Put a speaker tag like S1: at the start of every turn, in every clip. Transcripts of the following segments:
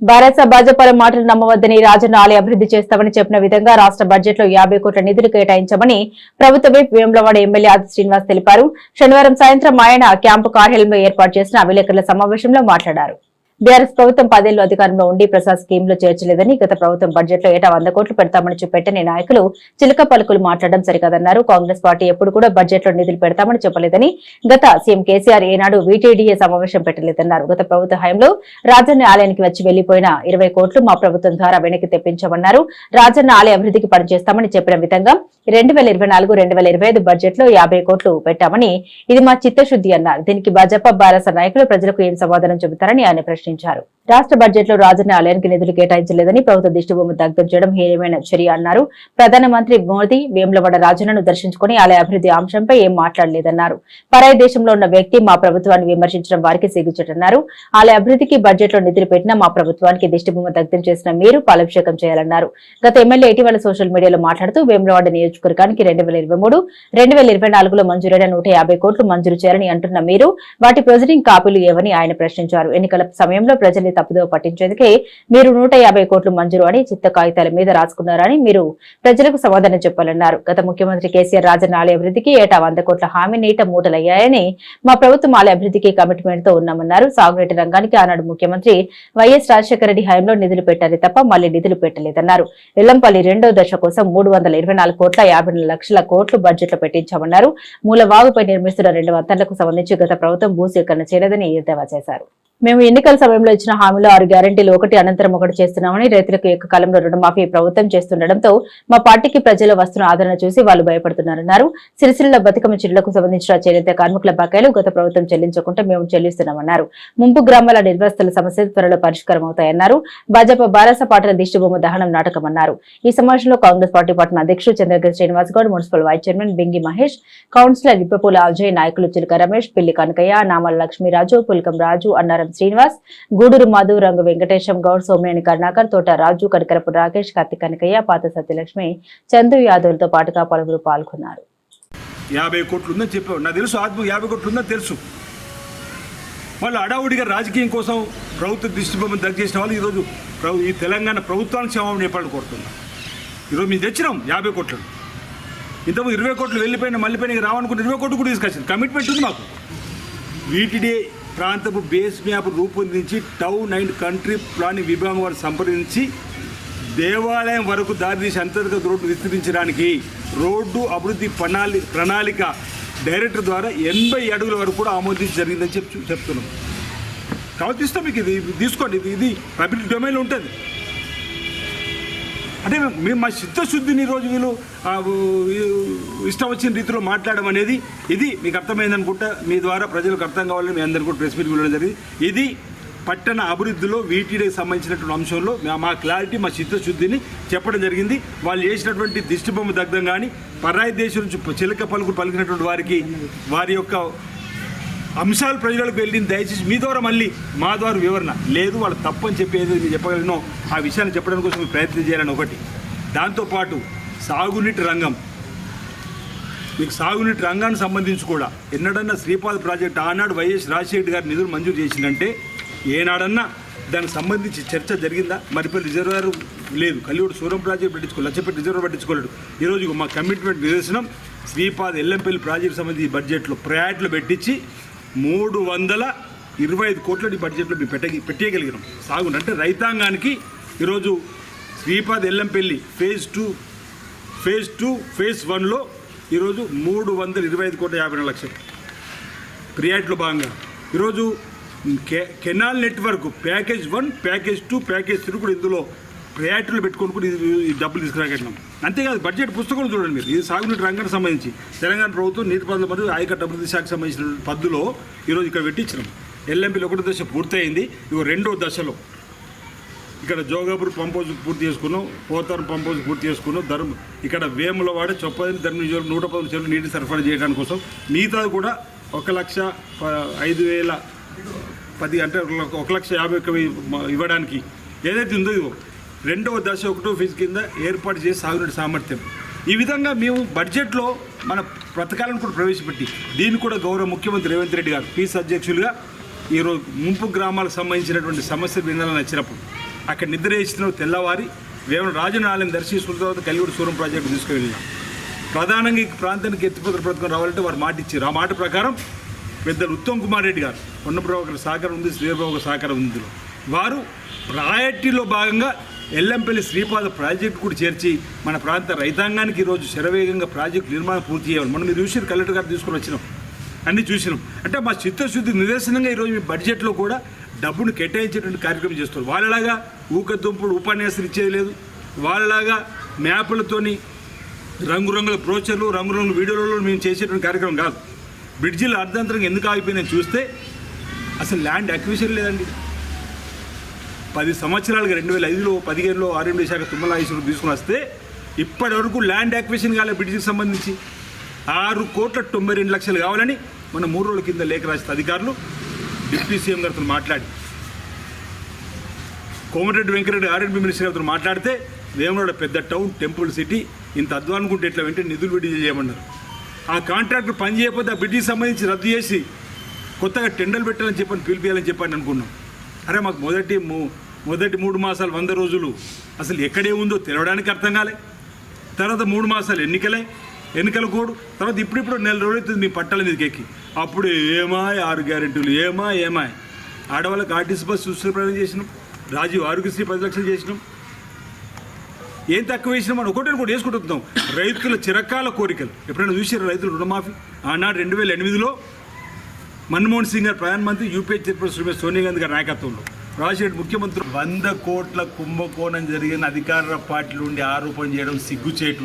S1: భారత భాజపాల మాటలు నమ్మవద్దని రాజన్న ఆలయ అభివృద్ధి చేస్తామని చెప్పిన విధంగా రాష్ట్ర బడ్జెట్లో యాభై కోట్ల నిధులు కేటాయించమని ప్రభుత్వ విప్ వేములవాడ ఎమ్మెల్యే ఆది శ్రీనివాస్ తెలిపారు. శనివారం సాయంత్రం ఆయన క్యాంపు కార్యాలయంలో ఏర్పాటు చేసిన విలేకరుల సమావేశంలో మాట్లాడారు. బీఆర్ఎస్ ప్రభుత్వం పదేళ్ళు అధికారంలో ఉండి ప్రసాద్ స్కీమ్లో చేర్చలేదని గత ప్రభుత్వం బడ్జెట్లో ఏటా వంద కోట్లు పెడతామని చూపెట్టని నాయకులు చిలక పలుకులు మాట్లాడడం సరికాదన్నారు. కాంగ్రెస్ పార్టీ ఎప్పుడు కూడా బడ్జెట్లో నిధులు పెడతామని చెప్పలేదని గత సీఎం కేసీఆర్ ఏనాడు వీటీడీఏ సమావేశం పెట్టలేదన్నారు. గత ప్రభుత్వ హయంలో రాజన్న ఆలయానికి వచ్చి వెళ్ళిపోయిన ఇరవై కోట్లు మా ప్రభుత్వం ద్వారా వెనక్కి తెప్పించామన్నారు. రాజన్న ఆలయ అభివృద్ధికి పనిచేస్తామని చెప్పిన విధంగా రెండు వేల ఇరవై నాలుగు రెండు వేల ఇరవై ఐదు బడ్జెట్లో యాభై కోట్లు పెట్టామని ఇది మా చిత్తశుద్ధి అన్నారు. దీనికి భాజపా బారస నాయకులు ప్రజలకు ఏం సమాధానం చెబుతారని ఆయన ప్రశ్నించారు. రాష్ట్ర బడ్జెట్లో రాజన్న ఆలయానికి నిధులు కేటాయించలేదని ప్రభుత్వ దిష్టిభూమి దగ్ధం చేయడం హేయమైన చర్య అన్నారు. ప్రధానమంత్రి మోదీ వేములవాడ రాజన్నను దర్శించుకుని ఆలయ అభివృద్ధి అంశంపై ఏం మాట్లాడలేదన్నారు. పరాయి దేశంలో ఉన్న వ్యక్తి మా ప్రభుత్వాన్ని విమర్శించడం వారికి సిగ్గుచెట్టన్నారు. ఆలయ అభివృద్ధికి బడ్జెట్లో నిధులు పెట్టిన మా ప్రభుత్వానికి దిష్టిభూమి దగ్ధం చేసిన మీరు పాలభిషేకం చేయాలన్నారు. గత ఎమ్మెల్యే ఇటీవల సోషల్ మీడియాలో మాట్లాడుతూ వేములవాడ నియోజకవర్గానికి రెండు వేల ఇరవై మూడు రెండు వేల ఇరవై నాలుగులో మంజూరైన నూట యాభై కోట్లు మంజూరు చేయాలని అంటున్న మీరు వాటి ప్రొసీడింగ్ కాపీలు ఏవని ఆయన ప్రశ్నించారు. ఎన్నికల సమయం సమయంలో ప్రజల్ని తప్పుదో పట్టించేందుకే మీరు నూట కోట్లు మంజూరు అని చిత్త కాగితాల మీద రాసుకున్నారని మీరు ప్రజలకు సమాధానం చెప్పాలన్నారు. గత ముఖ్యమంత్రి కేసీఆర్ రాజన్న ఆలయ అభివృద్ధికి ఏటా వంద కోట్ల హామీ నీట మూటలయ్యాయని మా ప్రభుత్వం ఆలయ అభివృద్ధికి కమిట్మెంట్తో ఉన్నామన్నారు. సాగునీటి రంగానికి ఆనాడు ముఖ్యమంత్రి వైఎస్ రాజశేఖర రెడ్డి హయాంలో నిధులు పెట్టారు తప్ప మళ్ళీ నిధులు పెట్టలేదన్నారు. ఇల్లంపల్లి రెండో దశ కోసం మూడు కోట్ల యాభై లక్షల కోట్లు బడ్జెట్లో పెట్టించామన్నారు మూలవాగుపై నిర్మిస్తున్న రెండు వంతలకు సంబంధించి గత ప్రభుత్వం భూసేకరణ చేయలేదని ఎద్దేవా చేశారు. మేము ఎన్నికల సమయంలో ఇచ్చిన హామీలో ఆరు గ్యారంటీలు ఒకటి అనంతరం ఒకటి చేస్తున్నామని రైతులకు ఏకకాలంలో రుణమాఫీ ప్రభుత్వం చేస్తుండటంతో మా పార్టీకి ప్రజలు వస్తున్న ఆదరణ చూసి వాళ్ళు భయపడుతున్నారన్నారు. సిరిసిల్ల బతుకమ్మ చిరులకు సంబంధించిన చేనేత కార్మికుల బకాయిలు గత ప్రభుత్వం చెల్లించకుండా మేము చెల్లిస్తున్నామన్నారు. ముంపు గ్రామాల నిర్వస్తుల సమస్యలు త్వరలో పరిష్కారం అవుతాయన్నారు. భాజపా బాలస పాటల దిష్టిబొమ్మ దహనం నాటకమన్నారు. ఈ సమావేశంలో కాంగ్రెస్ పార్టీ పట్టణ అధ్యక్షుడు Chandragiri Srinivas Goud municipal vice chairman Bingi Mahesh councillor Vippapula Ajay నాయకులు చిలుక రమేష్ పిల్లి కనకయ్య నామల లక్ష్మీరాజు పుల్కం రాజు అన్నారం శ్రీనివాస్ గూడూరు మధు రంగు వెంకటేశం గౌడ్ సోమనేని కరుణాకర్ తోట రాజు కనకరపు రాకేష్ కత్తి కనకయ్య పాత సత్యలక్ష్మి చందు యాదవ్లతో పాటుగా పలువురు పాల్గొన్నారు.
S2: యాభై కోట్లు ఉందని చెప్పావు. నాకు తెలుసు ఆత్మ యాభై కోట్లు ఉందని తెలుసు. వాళ్ళు అడావుడిగా రాజకీయం కోసం ప్రభుత్వ దృష్టిబొమ్మను దగ్గర చేసిన వాళ్ళు ఈరోజు ప్రభు ఈ తెలంగాణ ప్రభుత్వానికి క్షమాపణ చెప్పాలని కోరుతున్నా. ఈరోజు మేము తెచ్చినాం యాభై కోట్లు. ఇంతకు ఇరవై కోట్లు వెళ్ళిపోయిన పైన రావనుకుంటే ఇరవై కోట్లు కూడా తీసుకొచ్చింది. కమిట్మెంట్ ఉంది మాకు. వీటిడే ప్రాంతపు బేస్ మ్యాప్ రూపొందించి టౌన్ అండ్ కంట్రీ ప్లానింగ్ విభాగం వారు సంప్రదించి దేవాలయం వరకు దారితీసి అంతర్గత రోడ్డు విస్తరించడానికి రోడ్డు అభివృద్ధి ప్రణాళి ప్రణాళిక డైరెక్టర్ ద్వారా ఎనభై అడుగుల వరకు కూడా ఆమోదించి జరిగిందని చెప్పి చెప్తున్నాం. కాబట్టి ఇస్తాం మీకు ఇది తీసుకోండి ఇది ఇది పబ్లిక్ డొమైన్లో ఉంటుంది. అంటే మేము- మా చిత్తశుద్ధిని రోజు వీళ్ళు ఇష్టం వచ్చిన రీతిలో మాట్లాడడం అనేది ఇది మీకు అర్థమైంది అనుకుంటా. మీ ద్వారా ప్రజలకు అర్థం కావాలని మీ అందరికీ కూడా ప్రెస్ మీట్ వెళ్ళడం జరిగింది. ఇది పట్టణ అభివృద్ధిలో వీటికి సంబంధించినటువంటి అంశంలో మా- మా క్లారిటీ మా చిత్తశుద్ధిని చెప్పడం జరిగింది. వాళ్ళు చేసినటువంటి దిష్టిబొమ్మ దగ్ధం కానీ పరాయి దేశం నుంచి చిలక పలుకులు పలికినటువంటి వారికి వారి యొక్క అంశాలు ప్రజలకు వెళ్ళింది దయచేసి మీ ద్వారా మళ్ళీ మా ద్వారా వివరణ. లేదు వాళ్ళు తప్పని చెప్పి మీరు చెప్పగలను ఆ విషయాన్ని చెప్పడం కోసం ప్రయత్నం చేయాలని ఒకటి. దాంతోపాటు సాగునీటి రంగం. మీకు సాగునీటి రంగానికి సంబంధించి కూడా ఎన్నడన్నా శ్రీపాద ప్రాజెక్ట్ ఆనాడు వైఎస్ రాజశేఖర్ గారి నిధులు మంజూరు చేసిందంటే ఏనాడన్నా దానికి సంబంధించి చర్చ జరిగిందా? మరిపల్లి రిజర్వాయర్ లేదు. కలియుడు సూరం ప్రాజెక్ట్ పట్టించుకోలేదు లచ్చపేట రిజర్వ్ పట్టించుకోలేడు. ఈరోజు మా కమిట్మెంట్ నిదర్శనం శ్రీపాద ఎల్లంపల్లి ప్రాజెక్ట్ సంబంధించి బడ్జెట్లో ప్రయాట్లు పెట్టించి మూడు వందల ఇరవై ఐదు కోట్ల ఈ బడ్జెట్లో మేము పెట్ట పెట్టేయగలిగినాం. సాగు అంటే రైతాంగానికి ఈరోజు Sripada Yellampalli phase two phase two phase వన్లో ఈరోజు మూడు వందల ఇరవై ఐదు కోట్ల యాభై రెండు లక్షలు. ప్రియాట్లో భాగంగా. ఈరోజు K canal network package one package two package three కూడా ఇందులో ప్రయారిటీలు పెట్టుకొని కూడా ఇది ఈ డబ్బులు తీసుకురాగలిగినాం. అంతేకాదు బడ్జెట్ పుస్తకం చూడండి మీరు. ఇది సాగునీటి రంగానికి సంబంధించి తెలంగాణ ప్రభుత్వం నీటిపారుదల మరియు ఆయకట్ట అభివృద్ధి శాఖకు సంబంధించిన పద్దులో ఈరోజు ఇక్కడ పెట్టించినాం. ఎల్ఎంపీలో ఒకటో దశ పూర్తయింది. ఇగో రెండో దశలో ఇక్కడ జోగాపూర్ పంప్ హౌస్ పూర్తి చేసుకున్నాం. పోతారం పంప్ హౌస్ పూర్తి చేసుకున్నాం. ధర్మ ఇక్కడ వేములవాడ చొప్పదని ధర్మ నూట పది చెరువులు నీటిని సరఫరా చేయడానికి కోసం మిగతాది కూడా ఒక లక్ష ప- ఐదు వేల పది అంటే ఒక లక్ష- యాభై ఒక్క ఇవ్వడానికి ఏదైతే ఉందో ఇదిగో రెండవ దశ ఒకటో ఫీజు కింద ఏర్పాటు చేసి సాగునీటి సామర్థ్యం. ఈ విధంగా మేము బడ్జెట్లో మన పథకాలను కూడా ప్రవేశపెట్టి దీన్ని కూడా గౌరవ ముఖ్యమంత్రి రేవంత్ రెడ్డి గారు పీస్ అధ్యక్షులుగా ఈరోజు ముంపు గ్రామాలకు సంబంధించినటువంటి సమస్యలు వినాలని వచ్చినప్పుడు అక్కడ నిద్ర వేసిన తెల్లవారి వేమన రాజనాలయం దర్శించుకున్న తర్వాత కలిగుడు సూరం ప్రాజెక్టు తీసుకువెళ్ళినాం. ప్రధానంగా ఈ ప్రాంతానికి ఎత్తిపోతల పథకం రావాలంటే వారు మాట ఇచ్చారు. ఆ మాట ప్రకారం పెద్దలు ఉత్తమ్ కుమార్ రెడ్డి గారు పొన్నప్రభు సహకారం ఉంది శ్రీబాబు ఒక సహకారం ఉంది వారు రాయటీలో భాగంగా ఎల్లంపల్లి శ్రీపాద ప్రాజెక్టు కూడా చేర్చి మన ప్రాంత రైతాంగానికి ఈరోజు శరవేగంగా ప్రాజెక్టు నిర్మాణం పూర్తి చేయాలి. మనం మీరు చూసి కలెక్టర్ గారు తీసుకుని వచ్చినాం. అన్నీ చూసినాం. అంటే మా చిత్తశుద్ధి నిదర్శనంగా ఈరోజు మీ బడ్జెట్లో కూడా డబ్బును కేటాయించేటువంటి కార్యక్రమం చేస్తారు వాళ్ళలాగా ఊకదుంపుడు ఉపన్యాసాలు ఇచ్చేది లేదు. వాళ్ళలాగా మ్యాపులతోని రంగురంగుల ప్రోచర్లు రంగురంగుల వీడియోలలో మేము చేసేటువంటి కార్యక్రమం కాదు. బ్రిడ్జిలు అర్ధాంతరంగా ఎందుకు ఆగిపోయినాయి చూస్తే అసలు ల్యాండ్ అక్విజిషన్ లేదండి. పది సంవత్సరాలుగా రెండు వేల ఐదులో పదిహేనులో ఆర్ఎండి శాఖ తుమ్మల ఈశ్వరు తీసుకుని వస్తే ఇప్పటి వరకు ల్యాండ్ అక్విజిషన్ కాలే బ్రిడ్జికి సంబంధించి ఆరు కోట్ల తొంభై రెండు లక్షలు కావాలని మన మూడు రోజుల కింద లేఖ రాసిన అధికారులు డిప్యూటీ సీఎం గారితో మాట్లాడి కోమటిరెడ్డి వెంకరెడ్డి ఆర్ఎండ్బి మినిస్టర్ గారితో మాట్లాడితే వేమనాడ పెద్ద టౌన్ టెంపుల్ సిటీ ఇంత అధ్వానుకుంటే ఎట్లా వెంటనే నిధులు విడుదల చేయమన్నారు. ఆ కాంట్రాక్టర్ పని చేయకపోతే ఆ బ్రిడ్జికి సంబంధించి రద్దు చేసి కొత్తగా టెండర్లు పెట్టాలని చెప్పని పిలిపియాలని చెప్పని అనుకున్నాం. అరే మాకు మొదటి మూ- మొదటి మూడు మాసాలు వంద రోజులు అసలు ఎక్కడే ఉందో తెలవడానికి అర్థం కాలే. తర్వాత మూడు మాసాలు ఎన్నికలే ఎన్నికల కోడ్ తర్వాత ఇప్పుడిప్పుడు నెల రోజులు అవుతుంది మీ పట్టాల మీదకి ఎక్కి అప్పుడు ఏమా ఆరు గ్యారెంటీలు ఏమా ఏమాయ్. ఆడవాళ్ళకి ఆర్టీసీ బస్ సుస్థిర ప్రయాణం చేసినాం రాజీవ్ ఆరోగ్యశ్రీ పది లక్షలు చేసినాం. ఏం తక్కువ వేసినా మనం ఒకటి కూడా వేసుకుంటున్నాం రైతుల చిరకాల కోరికలు. ఎప్పుడైనా చూసారు రైతులు రుణమాఫీ? ఆనాడు రెండు వేల ఎనిమిదిలో మన్మోహన్ సింగ్ గారు ప్రధానమంత్రి యూపీఏ చైర్పర్సన్ సోనియా గాంధీ గారి నాయకత్వంలో. రాజశేఖర్ ముఖ్యమంత్రి. వంద కోట్ల కుంభకోణం జరిగిన అధికార పార్టీలు ఉండి ఆరోపణ చేయడం సిగ్గుచేటు.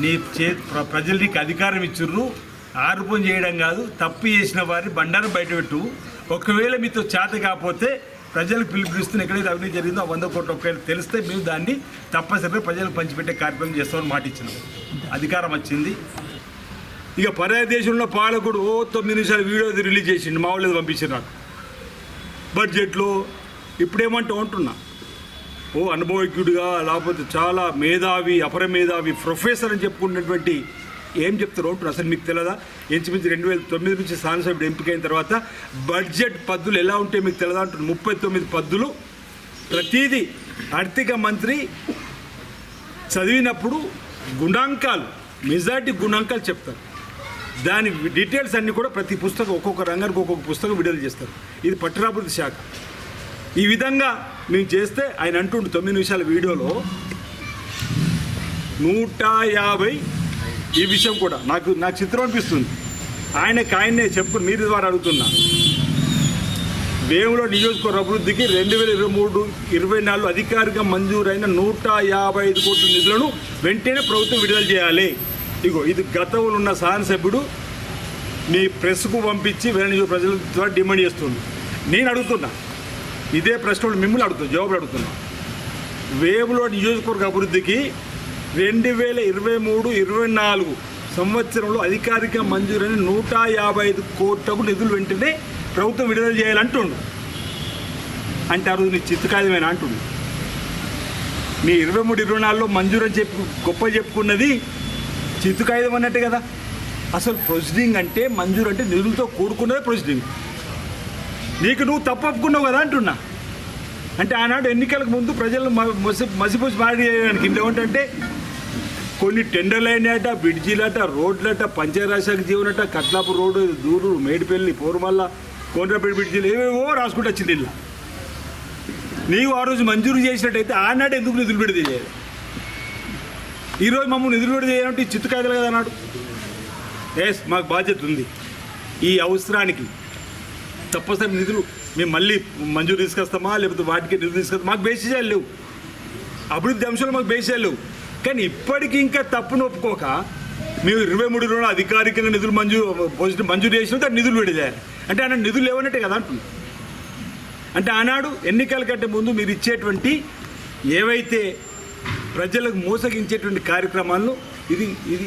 S2: నీ చే ప్ర- ప్రజలు నీకు అధికారం ఇచ్చిర్రు. ఆరోపణ చేయడం కాదు తప్పు చేసిన వారిని బండారం బయటపెట్టు ఒకవేళ మీతో చేత కాకపోతే ప్రజలకు పిలుపునిస్తున్న ఎక్కడైతే అవినీతి జరిగిందో ఆ వంద కోట్ల ఒకవేళ తెలిస్తే మేము దాన్ని తప్పనిసరిగా ప్రజలకు పంచిపెట్టే కార్యక్రమం చేస్తామని మాట ఇచ్చినాం. అధికారం వచ్చింది. ఇక పరాయ దేశంలో పాలకుడు ఓ తొమ్మిది నిమిషాలు వీడియో రిలీజ్ చేసిండు. మా వాళ్ళు పంపించారు నాకు. బడ్జెట్లో ఇప్పుడేమంటూ ఉంటున్నా. ఓ అనుభవజ్ఞుడిగా లేకపోతే చాలా మేధావి అపర మేధావి ప్రొఫెసర్ అని చెప్పుకున్నటువంటి ఏం చెప్తారు అంటున్నా అసలు మీకు తెలియదా ఇంచుమించు రెండు వేల తొమ్మిది నుంచి శాసనసభ్యుడు ఎంపికైన తర్వాత బడ్జెట్ పద్దులు ఎలా ఉంటాయి మీకు తెలియదా అంటున్నారు ముప్పై తొమ్మిది పద్దులు ప్రతిదీ ఆర్థిక మంత్రి చదివినప్పుడు గుణాంకాలు మెజార్టీ గుణాంకాలు చెప్తారు. దాని డీటెయిల్స్ అన్నీ కూడా ప్రతి పుస్తకం ఒక్కొక్క రంగానికి ఒక్కొక్క పుస్తకం విడుదల చేస్తారు. ఇది పట్టణాభివృద్ధి శాఖ. ఈ విధంగా మేము చేస్తే ఆయన అంటుండు తొమ్మిది నిమిషాల వీడియోలో నూట యాభై ఈ విషయం కూడా నాకు నాకు చిత్రం అనిపిస్తుంది. ఆయనకి ఆయన్నే చెప్పు మీరు ద్వారా అడుగుతున్నా. వేములో నియోజకవర్గ అభివృద్ధికి రెండు వేల ఇరవై మూడు ఇరవై నాలుగు అధికారిక మంజూరైన నూట యాభై ఐదు కోట్ల నిధులను వెంటనే ప్రభుత్వం విడుదల చేయాలి. ఇగో ఇది గతంలో ఉన్న సభ్యుడు మీ ప్రెస్కు పంపించి వేరే నియోజక ప్రజల ద్వారా డిమాండ్ చేస్తుంది నేను అడుగుతున్నా. ఇదే ప్రశ్నలు మిమ్మల్ని అడుగుతున్నా జవాబులు అడుగుతున్నా. వేములో నియోజకవర్గ అభివృద్ధికి రెండు వేల ఇరవై మూడు ఇరవై నాలుగు సంవత్సరంలో అధికారిక మంజూరైన నూట యాభై ఐదు కోట్లకు నిధులు వెంటనే ప్రభుత్వం విడుదల చేయాలంటుండు. అంటే ఆ రోజు నీ చిత్తకాయమైన అంటుండు. మీ ఇరవై మూడు ఇరవై నాలుగులో మంజూరు అని చెప్పు గొప్ప చెప్పుకున్నది చిత్తకాయుధం అన్నట్టే కదా. అసలు ప్రొసీడింగ్ అంటే మంజూరు అంటే నిధులతో కూడుకున్నదే ప్రొసీడింగ్. నీకు నువ్వు తప్పకుండా కదా అంటున్నా. అంటే ఆనాడు ఎన్నికలకు ముందు ప్రజలు మ- మసి మసిపూసి మాడి చేయడానికి ఇంకేమంటే కొన్ని టెండర్లు అయినాయట బ్రిడ్జీలట రోడ్లట పంచరాశాఖ జీవనట కట్లాపు రోడ్డు దూరు మేడిపల్లి పోరుమల్ల కోనరాపేట బ్రిడ్జీలు ఏవేవో రాసుకుంటూ వచ్చింది ఇలా నీవు ఆ రోజు మంజూరు చేసినట్టయితే ఆనాడు ఎందుకు నిధులు విడుదల చేయాలి ఈరోజు మమ్మల్ని నిధులు విడుదల చేయాలంటే చిత్తు కదా అన్నాడు ఎస్ మాకు బాధ్యత ఉంది. ఈ అవసరానికి తప్పనిసరి నిధులు మేము మళ్ళీ మంజూరు తీసుకొస్తామా? లేకపోతే వాటికి నిధులు తీసుకొస్తామా? మాకు బేసిసాలు లేవు. అభివృద్ధి అంశాలు మాకు బేసిసాలు లేవు. కానీ ఇప్పటికీ ఇంకా తప్పును ఒప్పుకోక మేము ఇరవై మూడు రోజులు అధికారికంగా నిధులు మంజూరు పాజిటివ్ మంజూరు చేసిన నిధులు విడిదే అంటే ఆయన నిధులు లేవన్నట్టే కదా అంటుంది అంటే ఆనాడు ఎన్నికల కంటే ముందు మీరు ఇచ్చేటువంటి ఏవైతే ప్రజలకు మోసగించేటువంటి కార్యక్రమాలను ఇది ఇది